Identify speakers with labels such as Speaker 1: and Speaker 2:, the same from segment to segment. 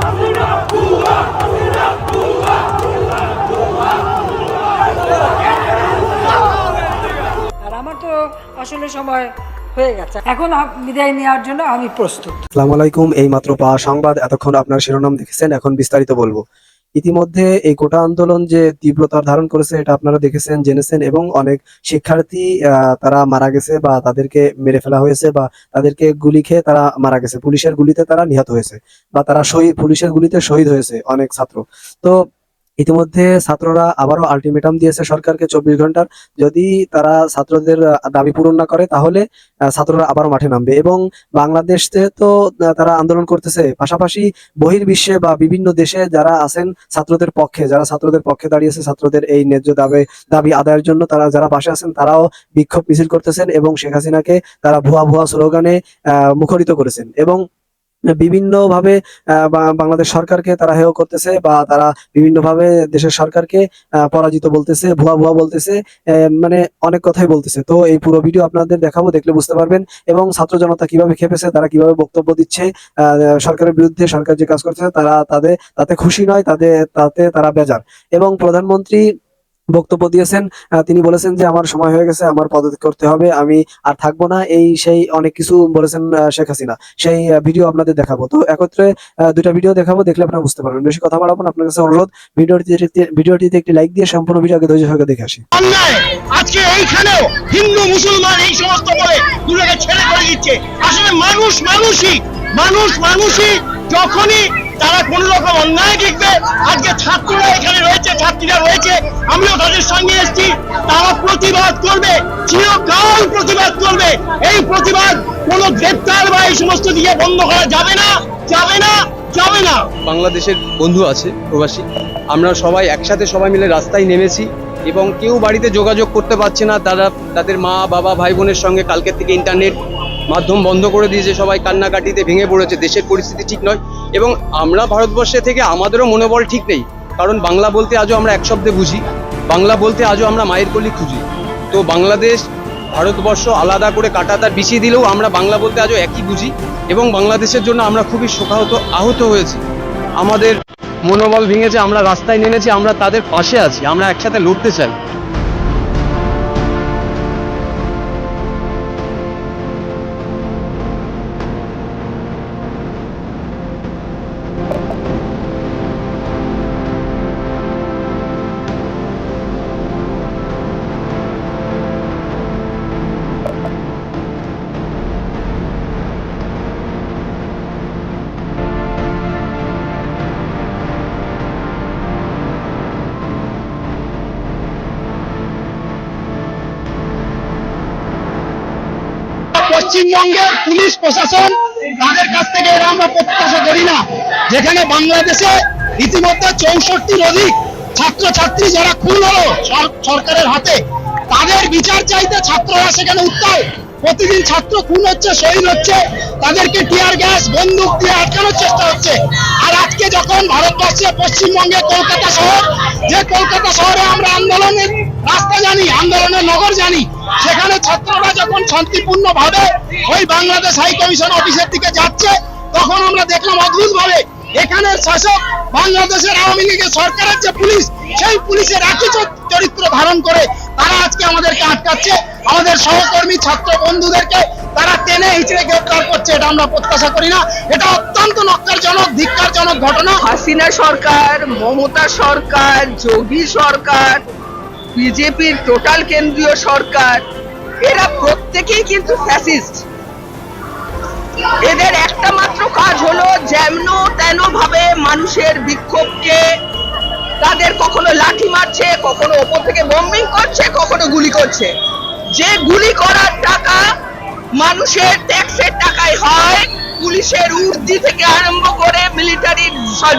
Speaker 1: আর আমার তো আসলে সময় হয়ে গেছে। এখন বিদায় নেওয়ার জন্য আমি প্রস্তুত।
Speaker 2: আসসালামু আলাইকুম এই মাত্র পাওয়া সংবাদ। এতক্ষণ আপনার শিরোনাম দেখেছেন, এখন বিস্তারিত বলব। ইতিমধ্যে এই কোটা আন্দোলন যে তীব্রতা ধারণ করেছে, এটা আপনারা দেখেছেন, জেনেছেন এবং অনেক শিক্ষার্থী তারা মারা গেছে বা তাদেরকে মেরে ফেলা হয়েছে বা তাদেরকে গুলি খেয়ে তারা মারা গেছে। পুলিশের গুলিতে তারা নিহত হয়েছে বা তারা শহীদ পুলিশের গুলিতে শহীদ হয়েছে অনেক ছাত্র। তো ইতিমধ্যে ছাত্ররা আবারও আলটিমেটাম দিয়েছে সরকারকে চব্বিশ ঘণ্টার। যদি তারা ছাত্রদের দাবি পূরণ না করে, তাহলে ছাত্ররা আবারও মাঠে নামবে। এবং বাংলাদেশে তো তারা আন্দোলন করতেছে। পাশাপাশি বহির্বিশ্বে বা বিভিন্ন দেশে যারা আছেন ছাত্রদের পক্ষে, যারা ছাত্রদের পক্ষে দাঁড়িয়েছে, ছাত্রদের এই ন্যায্য দাবি দাবি আদায়ের জন্য তারা, যারা পাশে আছেন, তারাও বিক্ষোভ মিছিল করতেছেন এবং শেখ হাসিনাকে তারা ভুয়া ভুয়া স্লোগানে মুখরিত করেছেন। এবং বিভিন্ন ভাবে বাংলাদেশ সরকারকে তারা হেয় করতেছে বা তারা বিভিন্ন ভাবে দেশের সরকারকে পরাজিত বলতেছে, ভুয়া ভুয়া বলতেছে মানে অনেক কথাই বলতেছে। তো এই পুরো ভিডিও আপনাদের দেখাবো, দেখলে বুঝতে পারবেন। এবং ছাত্র জনতা কীভাবে খেপেছে, তারা কীভাবে বক্তব্য দিচ্ছে সরকারের বিরুদ্ধে সরকার যে কাজ করতেছে, তারা তাদের, তাতে খুশি নয়, তাদের, তাতে তারা বেজার। এবং প্রধানমন্ত্রী বক্তব্য দিয়েছেন। তিনি বলেছেন যে, আমার সময় হয়ে গেছে, আমার পদত্যাগ করতে হবে, আমি আর থাকব না। এই সেই অনেক কিছু বলেছেন শেখ হাসিনা। সেই ভিডিও আপনাদের দেখাবো। তো একত্রে দুটা ভিডিও দেখাবো, দেখলে আপনারা বুঝতে পারবেন। বেশি কথা বাড়াবো আপনার কাছে অনুরোধ ভিডিওটি ভিডিওটিতে একটি লাইক দিয়ে সম্পূর্ণ ভিডিওকে ধৈর্য সহকারে দেখে আসি।
Speaker 3: আজকে এইখানেও হিন্দু, মুসলমান এই সমস্ত বলে দুটোকে ছেড়ে করে দিচ্ছে। আসলে মানুষ মানুষই। মানুষ মানুষই যখনই তারা কোন রকম অন্যায় দেখবে, আজকে ছাত্ররা এখানে রয়েছে, ছাত্রীরা রয়েছে, আমিও তাদের সঙ্গে এসেছি, তারা প্রতিবাদ করবে, চিরকাল প্রতিবাদ করবে। এই প্রতিবাদ কোনো গ্রেপ্তার বা এই সমস্ত দিয়ে বন্ধ করা যাবে না যাবে না যাবে না।
Speaker 4: বাংলাদেশের বন্ধু আছে, প্রবাসী। আমরা সবাই একসাথে সবাই মিলে রাস্তায় নেমেছি এবং কেউ বাড়িতে যোগাযোগ করতে পারছে না। তারা, তাদের মা, বাবা, ভাই বোনের সঙ্গে কালকের থেকে ইন্টারনেট মাধ্যম বন্ধ করে দিয়েছে, সবাই কান্নাকাটিতে ভেঙে পড়েছে, দেশের পরিস্থিতি ঠিক নয়। এবং আমরা ভারতবর্ষে থেকে আমাদেরও মনোবল ঠিক নেই, কারণ বাংলা বলতে আজও আমরা এক শব্দে বুঝি, বাংলা বলতে আজও আমরা মায়ের কলি খুঁজি। তো বাংলাদেশ, ভারতবর্ষ আলাদা করে কাটাতার বিছিয়ে দিলেও আমরা বাংলা বলতে আজও একই বুঝি, এবং বাংলাদেশের জন্য আমরা খুবই শোকাহত, আহত হয়েছি। আমাদের মনোবল ভেঙেছে, আমরা রাস্তায় নেমেছি, আমরা তাদের পাশে আছি, আমরা একসাথে লড়তে চাই।
Speaker 3: পশ্চিমবঙ্গের পুলিশ প্রশাসন তাদের কাছ থেকে এরা আমরা প্রত্যাশা করি না। যেখানে বাংলাদেশে ইতিমধ্যে চৌষট্টির অধিক ছাত্র ছাত্রী যারা খুন হলো সরকারের হাতে, তাদের বিচার চাইতে ছাত্ররা সেখানে উত্তাল। প্রতিদিন ছাত্র খুন হচ্ছে, শহীদ হচ্ছে, তাদেরকে টিয়ার গ্যাস, বন্দুক দিয়ে আটকানোর চেষ্টা হচ্ছে। আর আজকে যখন ভারতবর্ষে, পশ্চিমবঙ্গে কলকাতা শহর, যে কলকাতা শহরে আমরা আন্দোলনের রাস্তা জানি, আন্দোলনের নগর জানি ছাত্ররা যখন শান্তিপূর্ণ ভাবে ওই বাংলাদেশ হাই কমিশন অফিসের দিকে যাচ্ছে, তখন আমরা দেখলাম অদ্ভুত ভাবে এখানের শাসক বাংলাদেশের আওয়ামী লীগের সরকারের যে পুলিশ, সেই পুলিশের একই চরিত্র ধারণ করে তারা আজকে আমাদেরকে আটকাচ্ছে। আমাদের সহকর্মী, ছাত্র বন্ধুদেরকে তারা টেনে হিচড়ে গ্রেপ্তার করছে, এটা আমরা প্রত্যাশা করি না। এটা অত্যন্ত নক্কারজনক, ধিক্কারজনক ঘটনা।
Speaker 5: হাসিনা সরকার, মমতা সরকার, যোগী সরকার, বিজেপির টোটাল কেন্দ্রীয় সরকার এরা প্রত্যেকেই কিন্তু ফ্যাসিস্ট এদের একটা মাত্র কাজ হলো যেমন তেন ভাবে মানুষের বিক্ষোভকে তাদের কখনো লাঠি মারছে, কখনো ওপর থেকে বম্বিং করছে, কখনো গুলি করছে। যে গুলি করার টাকা মানুষের ট্যাক্সের টাকায় হয়, পুলিশের উর্দি থেকে আরম্ভ করে মিলিটারির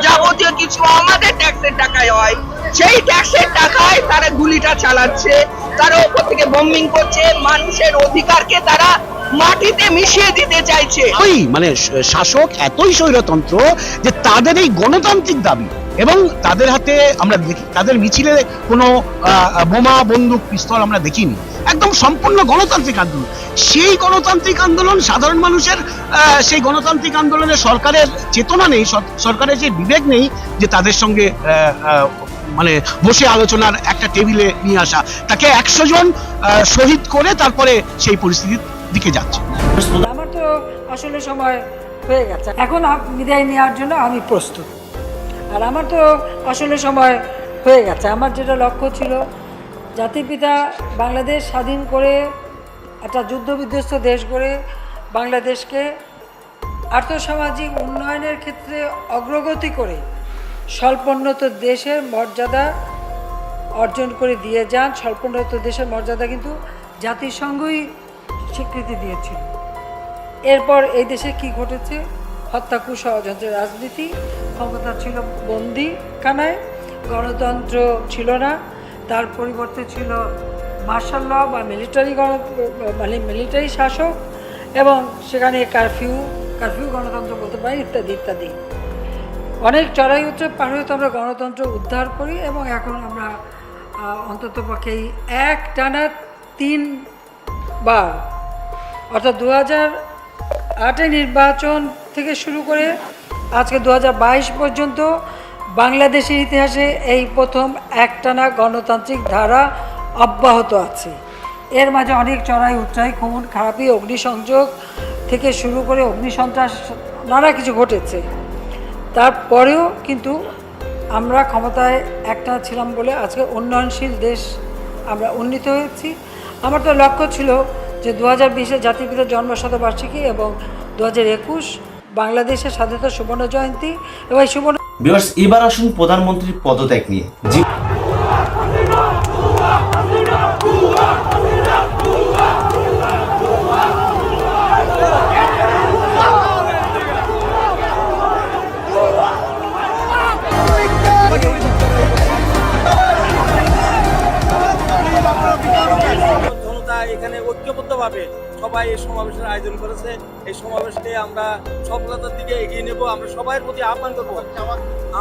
Speaker 5: যাবতীয় কিছু আমাদের ট্যাক্সের টাকায় হয়, সেই ট্যাক্সের টাকায় তারা গুলিটা চালাচ্ছে। তারা ওপর থেকে বম্বিং করছে, মানুষের অধিকারকে তারা মাটিতে মিশিয়ে দিতে চাইছে।
Speaker 3: ওই মানে শাসক এতই স্বৈরতন্ত্র যে তাদের এই গণতান্ত্রিক দাবি এবং তাদের হাতে আমরা দেখি, তাদের মিছিলে কোনো বোমা, বন্দুক, পিস্তল আমরা দেখিনি। একদম সম্পূর্ণ গণতান্ত্রিক আন্দোলন। সেই গণতান্ত্রিক আন্দোলন সাধারণ মানুষের সেই গণতান্ত্রিক আন্দোলনে সরকারের চেতনা নেই সরকারের যে বিবেক নেই যে তাদের সঙ্গে মানে বসে আলোচনার একটা টেবিলে নিয়ে আসা। তাকে একশো জন শহীদ করে তারপরে সেই পরিস্থিতির দিকে যাচ্ছে।
Speaker 1: আমার তো আসলে সময় হয়ে গেছে। এখন বিদায় নেওয়ার জন্য আমি প্রস্তুত। আর আমার তো আসলে সময় হয়ে গেছে। আমার যেটা লক্ষ্য ছিল জাতির পিতা বাংলাদেশ স্বাধীন করে একটা যুদ্ধ বিধ্বস্ত দেশ গড়ে বাংলাদেশকে আর্থসামাজিক উন্নয়নের ক্ষেত্রে অগ্রগতি করে স্বল্পোন্নত দেশের মর্যাদা অর্জন করে দিয়ে যান। স্বল্পোন্নত দেশের মর্যাদা কিন্তু জাতিসংঘই স্বীকৃতি দিয়েছিল। এরপর এই দেশে কি ঘটেছে? হত্যা কুষড়যন্ত্রের রাজনীতি, ক্ষমতা ছিল বন্দি কানায় গণতন্ত্র ছিল না। তার পরিবর্তে ছিল মার্শাল ল বা মিলিটারি গণ মানে মিলিটারি শাসক এবং সেখানে কারফিউ কারফিউ গণতন্ত্র বলতে পারি, ইত্যাদি ইত্যাদি। অনেক চড়াই উচ্চ পার হয়ে তো আমরা গণতন্ত্র উদ্ধার করি এবং এখন আমরা অন্তত পক্ষে এক টানা তিন বার, অর্থাৎ দু হাজার আটে নির্বাচন থেকে শুরু করে আজকে দু হাজার বাইশ পর্যন্ত বাংলাদেশের ইতিহাসে এই প্রথম একটানা গণতান্ত্রিক ধারা অব্যাহত আছে। এর মাঝে অনেক চড়াই, উচ্চাই, খুন, খারাপি, অগ্নিসংযোগ থেকে শুরু করে অগ্নিসন্ত্রাস, নানা কিছু ঘটেছে। তারপরেও কিন্তু আমরা ক্ষমতায় একটা ছিলাম বলে আজকে উন্নয়নশীল দেশ আমরা উন্নীত হয়েছি। আমার তো লক্ষ্য ছিল যে দু হাজার বিশে জাতির পিতার জন্মশতবার্ষিকী এবং দু হাজার একুশ বাংলাদেশের স্বাধীনতা সুবর্ণ জয়ন্তী এবং সুবর্ণ
Speaker 6: এবার আসুন প্রধানমন্ত্রীর পদত্যাগ নিয়ে।
Speaker 7: এই সমাবেশকে আমরা সফলতার দিকে এগিয়ে নেব। আমরা সবার প্রতি আহ্বান করব।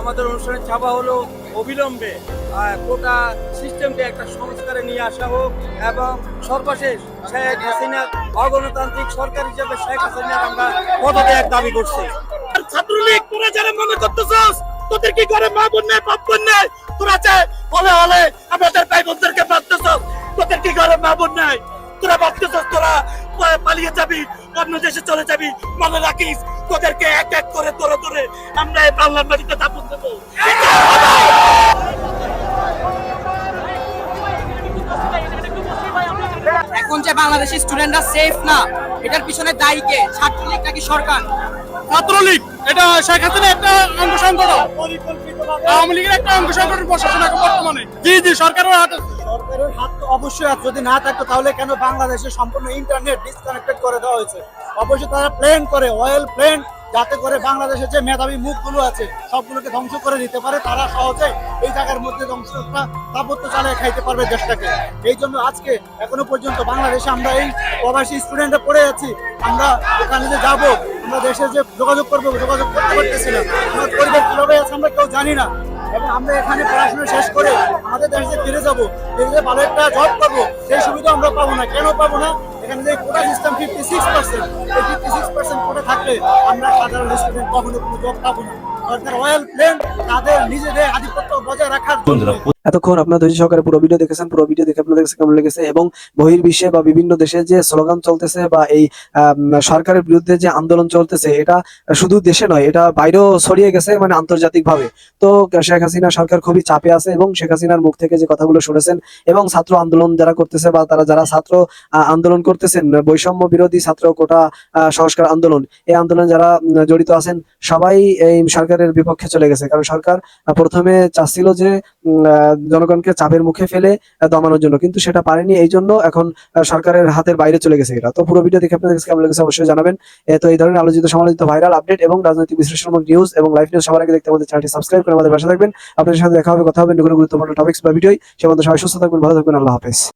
Speaker 7: আমাদের অনুষ্ঠানের চাপা হলো অবিলম্বে গোটা সিস্টেমকে একটা সংস্কারে নিয়ে আসা হোক এবং সর্বশেষ শেখ হাসিনার অগণতান্ত্রিক সরকার হিসেবে শেখ হাসিনার আমরা পদত্যাগ দাবি করছি। ছাত্রলীগ তোরা যারা মনে করতেছস, তোদের কি করে মা বোন নেই, বাপ নেই? তোরা চায় হলে হলে আমাদের ভাই বোনদেরকে ভাবতেছস, তোদের কি ঘরে মা বোন নাই? তোরা ভাবতেছস তোরা পালিয়ে যাবি? অন্য দেশে চলে যাবি? মনে রাখিস তোদেরকে এক এক করে তোরা ধরে আমরা এই বাংলার মাটিতে দাপন দেবো।
Speaker 5: এখন যে বাংলাদেশি স্টুডেন্টরা সেফ না এটার পিছনে দায়ী কে? ছাত্রলীগ নাকি সরকার?
Speaker 3: ছাত্রলীগ এটা শেখ হাসিনা একটা অঙ্গ সংগঠন। আওয়ামী লীগের একটা অঙ্গ সংগঠন প্রশাসন এখন বর্তমানে। জি জি সরকারের হাতে
Speaker 7: অবশ্যই আছে যদি না থাকতো, তাহলে কেন বাংলাদেশে সম্পূর্ণ ইন্টারনেট ডিসকানেক্টেড করে দেওয়া হয়েছে? অবশ্যই তারা প্ল্যান করে অয়েল প্ল্যান যাতে করে বাংলাদেশের যে মেধাবী মুখগুলো আছে, সবগুলোকে ধ্বংস করে দিতে পারে। তারা সহজে এই জায়গার মধ্যে ধ্বংসটা স্থাপত্য চালিয়ে খাইতে পারবে দেশটাকে। এই জন্য আজকে, এখনও পর্যন্ত বাংলাদেশে আমরা এই প্রবাসী স্টুডেন্টরা পড়ে আছি। আমরা ওখানে যে যাব, আমরা দেশে যে যোগাযোগ করব, যোগাযোগ করতে পারতেছি আমার পরিবার কীভাবে আছে আমরা কেউ জানি না। এবং আমরা এখানে পড়াশোনা শেষ করে আমাদের দেশে ফিরে যাব ফিরে ভালো একটা জব পাবো সেই সুবিধা আমরা পাবো না। কেন পাবো না? এখানে যে quota system fifty six percent এই ফিফটি সিক্স পার্সেন্ট কোটা থাকলে আমরা সাধারণ স্টুডেন্ট কখনো কোনো জব পাবো না। সরকার অয়েল প্লেন তাদের নিজেদের আধিপত্য বজায় রাখার জন্য
Speaker 2: এতক্ষণ আপনার ধৈর্য সহকারে পুরো ভিডিও দেখেছেন, পুরো ভিডিও দেখে আপনাদের কাছে কেমন লেগেছে এবং বহির্বিশ্বে বা বিভিন্ন দেশে যে স্লোগান চলতেছে বা এই সরকারের বিরুদ্ধে যে আন্দোলন চলতেছে, এটা শুধু দেশে নয়, এটা বাইরেও ছড়িয়ে গেছে মানে আন্তর্জাতিক ভাবে তো শেখ হাসিনা সরকার খুবই চাপে আছে এবং শেখ হাসিনার মুখ থেকে যে কথাগুলো শুনেছেন এবং ছাত্র আন্দোলন যারা করতেছে বা তারা যারা ছাত্র আন্দোলন করতেছেন, বৈষম্য বিরোধী ছাত্র কোটা সংস্কার আন্দোলন, এই আন্দোলন যারা জড়িত আছেন, সবাই এই সরকারের বিপক্ষে চলে গেছে। কারণ সরকার প্রথমে চাচ্ছিল যে জনগণকে চাপের মুখে ফেলে দমানোর জন্য। কিন্তু সেটা পারেনি, এই জন্য এখন সরকারের হাতের বাইরে চলে গেছে এটা তো পুরো ভিডিও দেখে আপনাদের কাছে কেমন লেগেছে অবশ্যই জানাবেন। তো এই ধরনের আলোচিত, সমালোচিত ভাইরাল আপডেট এবং রাজনৈতিক বিশ্লেষণমূলক নিউজ এবং লাইফ নিউজ সবার আগে দেখতে আমাদের চ্যানেলটি সাবস্ক্রাইব করে আমাদের পাশে থাকবেন। আপনাদের সাথে দেখা হবে, কথা হবে কোনো গুরুত্বপূর্ণ টপিক্স বা ভিডিও সে মধ্যে সবাই সুস্থ থাকবেন, ভালো থাকবেন, আল্লাহ হাফেজ।